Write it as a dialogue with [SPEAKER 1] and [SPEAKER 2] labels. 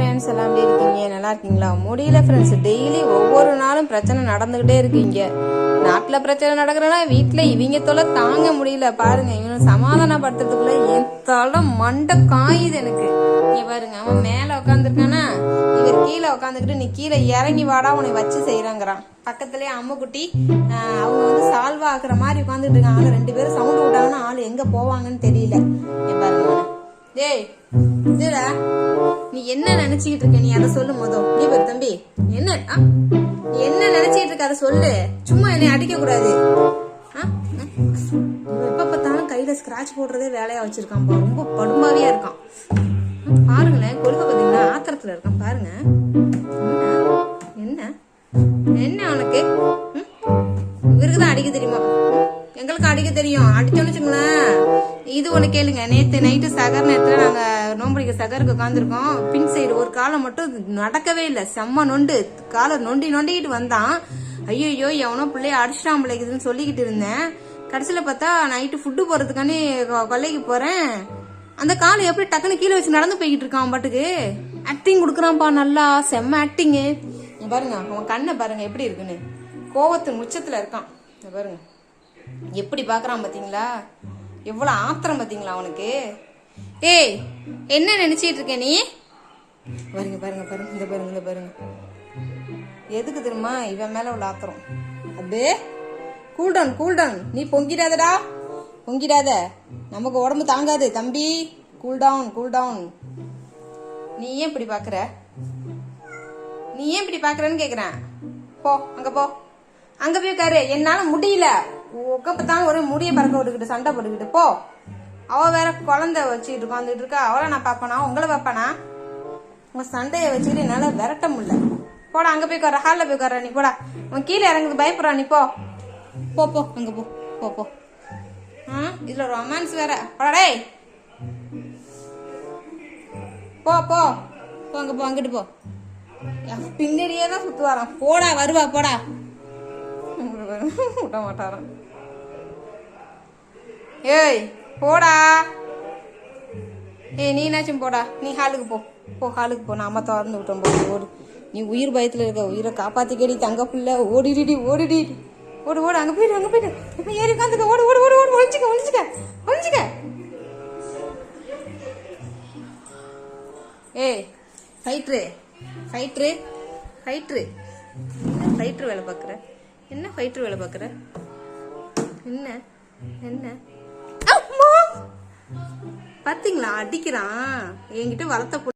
[SPEAKER 1] friends எல்லாம் எப்படி இருக்கீங்க நல்லா இருக்கீங்களா முடியல ஃப்ரெண்ட்ஸ் டெய்லி ஒவ்வொரு நாளும் பிரச்சனை நடந்துகிட்டே இருக்கீங்க நாட்டில் பிரச்சனை நடக்கிறனா வீட்டில் இவங்க தொலை தாங்க முடியல பாருங்க இவனை சமாதானப்படுத்துறதுக்குள்ள என் தலை மண்டை காயுது எனக்கு இங்கே பாருங்க அவன் மேலே உட்காந்துருக்கானா இவர் கீழே உட்காந்துக்கிட்டு நீ கீழே இறங்கி வாடா உன்னை வச்சு பக்கத்துலயே பக்கத்துலேயே அம்முக்குட்டி அவங்க வந்து சால்வ் ஆகுற மாதிரி உட்காந்துட்டு இருக்காங்க ரெண்டு பேரும் சவுண்ட் விட்டாங்கன்னா ஆள் எங்கே போவாங்கன்னு தெரியல இங்கே பாருங்க டேய் இதுடா நீ என்ன நினைச்சுக்கிட்டு இருக்க நீ அதை சொல்லு மோதோ நீ பேர் தம்பி என்ன என்ன நினைச்சிட்டு இருக்க அதை சொல்லு சும்மா என்னை அடிக்க கூடாது எப்ப பார்த்தாலும் கையில ஸ்கிராச் போடுறதே வேலையா வச்சிருக்கான் ரொம்ப படுமாவியா இருக்கான் பாருங்களேன் கொழுக்க பாத்தீங்கன்னா ஆத்திரத்துல இருக்கான் பாருங்க என்ன என்ன உனக்கு இவருக்கு தான் அடிக்க தெரியுமா எங்களுக்கு அடிக்க தெரியும் அடிச்சோன்னு வச்சுங்களேன் இது ஒன்று கேளுங்க நேற்று நைட்டு சகர் நேரத்தில் நாங்கள் நோம்படிக்க சகருக்கு உட்காந்துருக்கோம் பின் சைடு ஒரு காலை மட்டும் நடக்கவே இல்லை செம்ம நொண்டு காலை நொண்டி நொண்டிக்கிட்டு வந்தான் ஐயோ எவனோ பிள்ளைய அடிச்சிட்டான் பிள்ளைக்குதுன்னு சொல்லிக்கிட்டு இருந்தேன் கடைசியில் பார்த்தா நைட்டு ஃபுட்டு போகிறதுக்கானே கொல்லைக்கு போகிறேன் அந்த காலை எப்படி டக்குன்னு கீழே வச்சு நடந்து போய்கிட்டு இருக்கான் பாட்டுக்கு ஆக்டிங் கொடுக்குறான்ப்பா நல்லா செம்ம ஆக்டிங்கு பாருங்க அவன் கண்ணை பாருங்க எப்படி இருக்குன்னு கோவத்தின் உச்சத்தில் இருக்கான் பாருங்க எப்படி பார்க்குறான் பாத்தீங்களா எவ்வளவு ஆத்திரம் பார்த்தீங்களா அவனுக்கு ஏய் என்ன நினைச்சிட்டு இருக்க நீ பாருங்க பாருங்க பாருங்க இந்த பாருங்க இந்த பாருங்க எதுக்கு தெரியுமா இவன் மேலே உள்ள ஆத்திரம் அப்படியே கூல்டவுன் கூல்டவுன் நீ பொங்கிடாதடா பொங்கிடாத நமக்கு உடம்பு தாங்காது தம்பி கூல் கூல் கூல்டவுன் நீ ஏன் இப்படி பார்க்குற நீ ஏன் இப்படி பாக்குறன்னு கேக்குறேன் போ அங்கே போ அங்கே போய் உட்காரு என்னால் முடியல உக்கப்பத்தான் ஒரு முடிய பறக்க விட்டுக்கிட்டு சண்டை போட்டுக்கிட்டு போ அவ வேற குழந்தை வச்சுட்டு உட்காந்துட்டு இருக்கா அவளை நான் பார்ப்பனா உங்களை பார்ப்பனா உங்க சண்டையை வச்சுட்டு என்னால விரட்ட முடியல போடா அங்க போய் ஹால்ல ஹாலில் போய் நீ போடா உன் கீழே இறங்குது பயப்படுறா நீ போ போ போ அங்க போ போ போ ஆ இதுல ரொமான்ஸ் வேற போடா போ போ போ அங்க போ அங்கிட்டு போ பின்னாடியே தான் சுத்துவாராம் போடா வருவா போடா விட மாட்டாரான் ஏய் போடா ஏய் நீ என்னாச்சும் போடா நீ ஹாலுக்கு போ போ ஹாலுக்கு போ நாம திறந்து விட்டோம் போடு நீ உயிர் பயத்தில் இருக்க உயிரை காப்பாற்றிக்கடி தங்க புள்ள ஓடிடிடி ஓடிடி ஓடு ஓடு அங்கே போயிடு அங்கே போயிட்டு இப்போ ஏறி உட்காந்துக்க ஓடு ஓடு ஓடு ஓடு ஒழிச்சிக்க ஒழிச்சிக்க ஒழிச்சிக்க ஏய் ஃபைட்ரு ஃபைட்ரு ஃபைட்ரு ஃபைட்ரு வேலை பார்க்குறேன் என்ன ஃபைட்டர் வேலை பார்க்குற என்ன என்ன பார்த்தீங்களா அடிக்கிறான் என்கிட்ட வளர்த்த